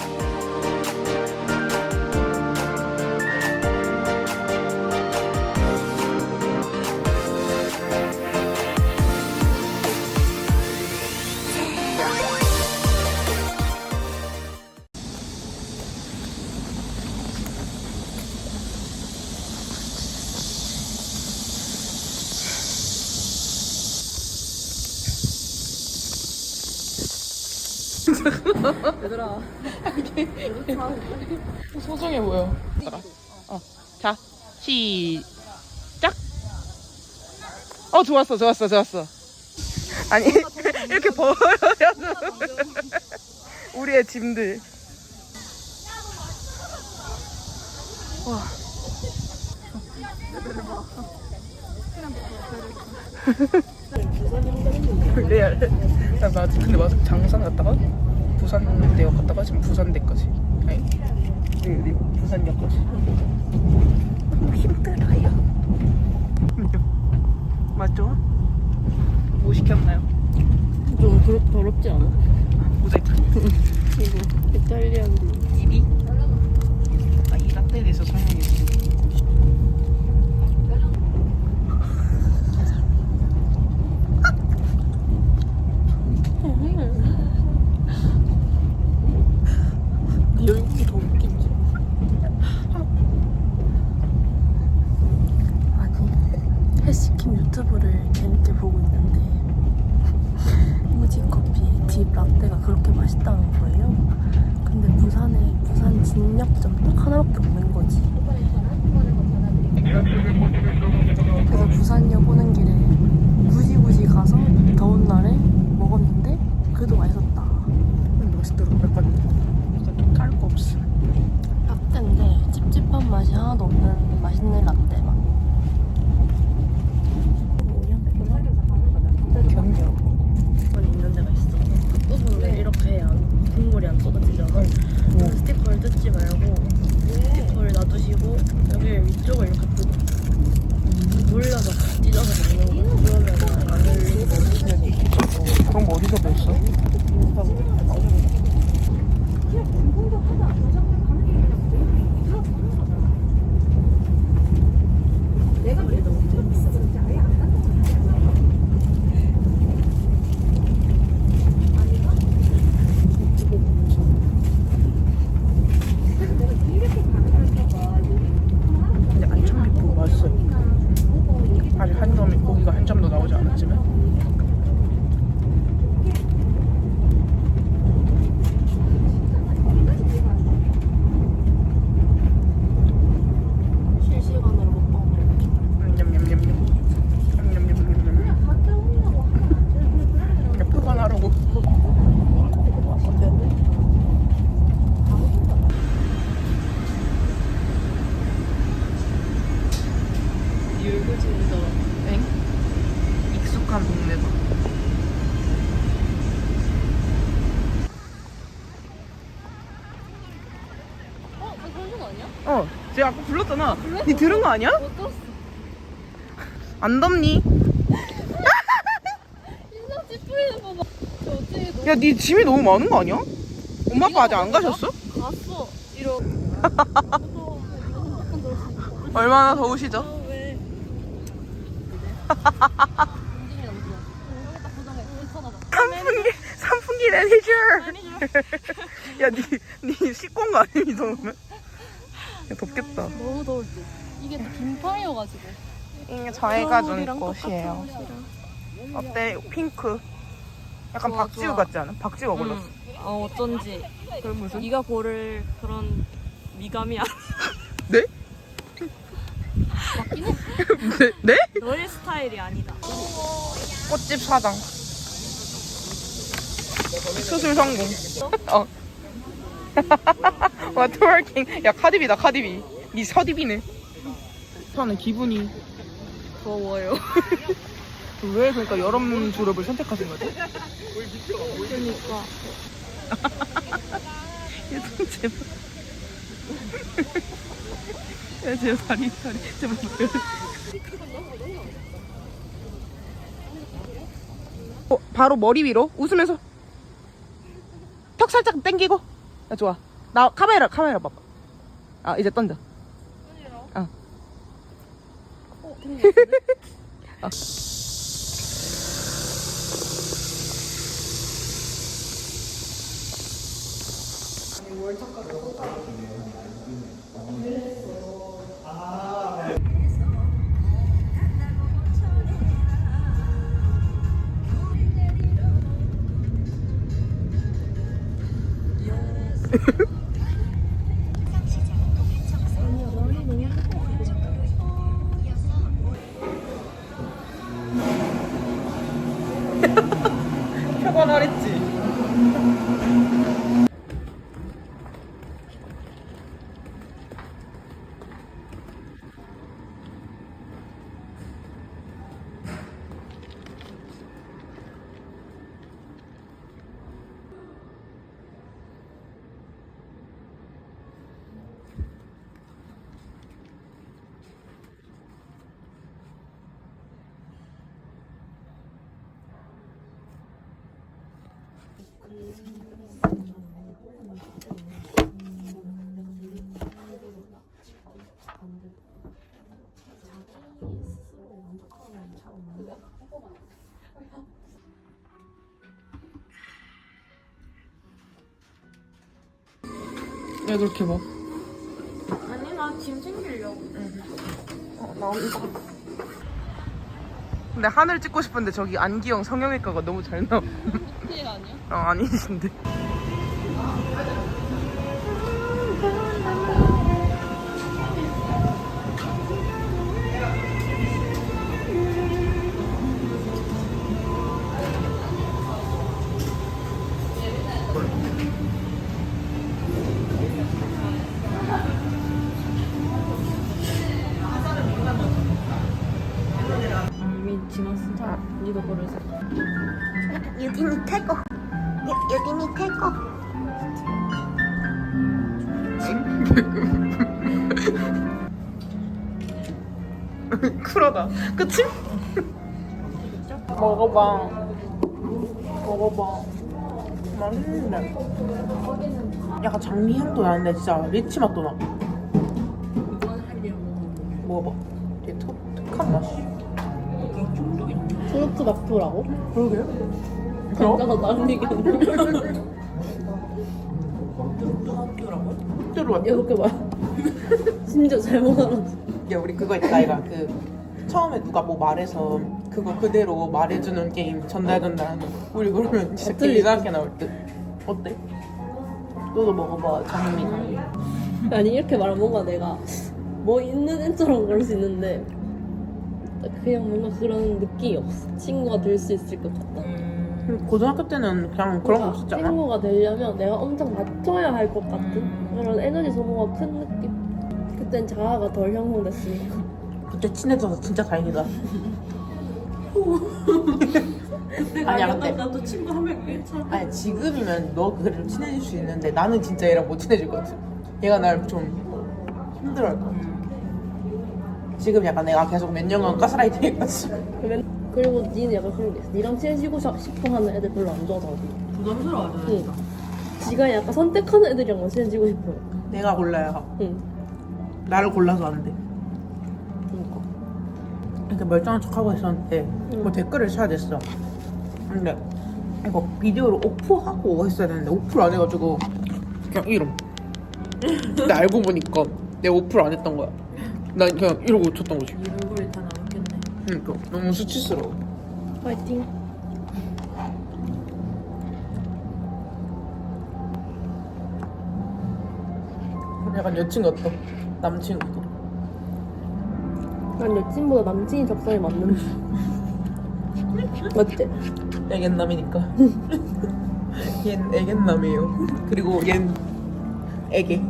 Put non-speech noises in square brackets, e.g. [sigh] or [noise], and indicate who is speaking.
Speaker 1: Thank you. [laughs] 소중해 보여. 어. 자, 시작. 어, 좋았어, 좋았어, 좋았어. 아니, 이렇게 버려서. 우리의 짐들. 와. [laughs] 레알. 근데 맞아. 장산 갔다가 부산대역 갔다가 지금 부산대까지. 아니? 네, 네, 부산역까지. 너무 힘들어요. [laughs] 맞죠? 뭐 시켰나요?
Speaker 2: 좀 그렇 더럽지 않아?
Speaker 1: 모자이크. [laughs]
Speaker 2: 이거 이탈리안
Speaker 1: 입이? 아, 이 라떼에 대해서 설명해 주세요.
Speaker 2: 여기 더 웃긴지. 아니 헬스킴 유튜브를 재밌게 보고 있는데 무지커피 딥 라떼가 그렇게 맛있다는 거예요. 근데 부산에 부산 진역점 딱 하나밖에 없는 거지. 그래서 부산역 오는 길에 굳이 굳이 가서 더운 날에 먹었는데 그래도 맛있었다.
Speaker 1: 근데 맛있더라고. 약간 깔거 없어.
Speaker 2: 라떼인데 찝찝한 맛이 하나도 없는 맛있는 라떼 맛.
Speaker 1: 견뎌.
Speaker 2: 번 있는 데가 있어. 부분을 이렇게 안, 국물이 안 쏟아지잖아. 그래서 스티커를 뜯지 말고 스티커를 놔두시고 여기 위쪽을 이렇게 뜯어. 물려서 찢어서 먹는 거. 그러면 안 흘리고.
Speaker 1: 거 어디서 배웠어? 근데 안천비프 맛있어요. 아직 한 점이 고기가 한 점도 나오지 않았지만
Speaker 2: 실시간으로 먹방 먹을게.
Speaker 1: 냠냠냠냠 냠냠냠냠냠 표현 하라고
Speaker 2: 율구진더
Speaker 1: 엥? 익숙한 동네다
Speaker 2: 어? 저 그런 거 아니야?
Speaker 1: 어 제가 아까 불렀잖아 니 들은 거 아니야?
Speaker 2: 못 들었어.
Speaker 1: 안 덥니? [laughs]
Speaker 2: 인상 찌푸리는 거 봐. 저 어떻게 너
Speaker 1: 야 니 짐이 너무 많은 거 아니야? 엄마 아빠 아직 안 가셨어?
Speaker 2: 갔어. 이러. [laughs]
Speaker 1: 얼마나 더우시죠?
Speaker 2: 아, [laughs] 왜?
Speaker 1: 선풍기 선풍기 매니저 야니 니 씻고 온거이 더우면? 야 덥겠다
Speaker 2: 너무 더울 때. 이게 또 긴팔이어가지고.
Speaker 1: 이게 저희가 준 꽃이에요. 어때? 핑크 약간
Speaker 2: 좋아,
Speaker 1: 박지우
Speaker 2: 좋아.
Speaker 1: 같지 않아? 박지우가 골랐어
Speaker 2: 음, 어 어쩐지
Speaker 1: 그 무슨?
Speaker 2: 네가 고를 그런 미감이 아니.
Speaker 1: 네?
Speaker 2: 맞긴 해. [laughs]
Speaker 1: 네? 네?
Speaker 2: 너의 스타일이 아니다.
Speaker 1: 꽃집 사장 수술 성공. 어. [laughs] 와 트월킹. 야 카디비다 카디비. 니 서디비네. 저는 기분이
Speaker 2: 더워요. [laughs]
Speaker 1: 왜 그러니까 여름 졸업을 선택하신 거죠?
Speaker 2: 그러니까. [laughs]
Speaker 1: 얘손 제발. 야 제발 다리 다리 제발 어, 바로 머리 위로? 웃으면서 턱 살짝 당기고 야 좋아 나 카메라 카메라 봐봐. 아 이제 던져. 어.
Speaker 2: 어, 된거 같은데?
Speaker 1: 표관하 왜 그렇게 봐?
Speaker 2: 아니 나 짐 챙기려고
Speaker 1: 어, 나온다. 근데 하늘 찍고 싶은데 저기 안기영 성형외과가 너무 잘 나와. [laughs]
Speaker 2: 일 아니야?
Speaker 1: 어, 아니신데.
Speaker 2: 이미 지났어 아, 니도 버려서
Speaker 3: 여기 밑에 거. 여, 여기 밑에 거. [laughs]
Speaker 1: 쿨하다. 그치? 먹어봐. 먹어봐. 맛있는데. 약간 장미 향도 나는데 진짜 리치 맛도 나. 먹어봐. 되게 특, 특한 맛이.
Speaker 2: 트로트 낙토라고?
Speaker 1: 그러게.
Speaker 2: 남자가 나는 얘기하는데
Speaker 1: 뜻대로 왔
Speaker 2: 이렇게 봐 심지어 잘못 알았어.
Speaker 1: 야 우리 그거 있다 이가 그 처음에 누가 뭐 말해서 그거 그대로 말해주는 게임 전달 전달하는 거. 우리 그러면 진짜 개
Speaker 2: 어떨
Speaker 1: 이상하게 나올 듯. 어때? 너도 먹어봐 장미.
Speaker 2: 아니 이렇게 말하면 뭔가 내가 뭐 있는 애처럼 그럴 수 있는데 그냥 뭔가 그런 느낌이 없어. 친구가 될 수 있을 것 같다
Speaker 1: 고등학교 때는 그냥 그런 거 않아?
Speaker 2: 친구가 되려면 내가 엄청 맞춰야 할 것 같은
Speaker 1: 음.
Speaker 2: 그런 에너지 소모가 큰 느낌. 그땐 자아가 덜 형성됐으니까.
Speaker 1: 그때 친해져서 진짜 다행이다. 아니야 근데
Speaker 2: 나도 친구 한명 괜찮아
Speaker 1: 아니 지금이면 너 그래도 친해질 수 있는데 나는 진짜 얘랑 못 친해질 것 같아. 얘가 날 좀 힘들어할 것 같아. 지금 약간 내가 계속 몇 년간 가스라이팅 해가지고
Speaker 2: 그리고 니는 약간 그런 게 있어 니랑 친해지고 싶어 하는 애들 별로 안 좋아하잖아
Speaker 1: 부담스러워하잖아
Speaker 2: 응. 지가 약간 선택하는 애들이랑만 친해지고 싶어
Speaker 1: 내가 골라야
Speaker 2: 응
Speaker 1: 나를 골라서 안 돼.
Speaker 2: 그러니까
Speaker 1: 이렇게 멀쩡한 척하고 있었는데
Speaker 2: 응.
Speaker 1: 뭐 댓글을 쳐야 됐어. 근데 이거 비디오를 오프하고 했어야 되는데 오프를 안 해가지고 그냥 이름. 근데 알고 보니까 내가 오프를 안 했던 거야. 난 그냥 이러고 쳤던 거지.
Speaker 2: 얼굴이 다 나왔겠네
Speaker 1: 그러니까 너무 수치스러워.
Speaker 2: 파이팅
Speaker 1: 약간 여친 같다. 남친구도.
Speaker 2: 난 여친보다 남친이 적성에 맞는 어때?
Speaker 1: 애견남이니까. 얜 [laughs] [laughs] 애견남이에요. 그리고 얜 애기.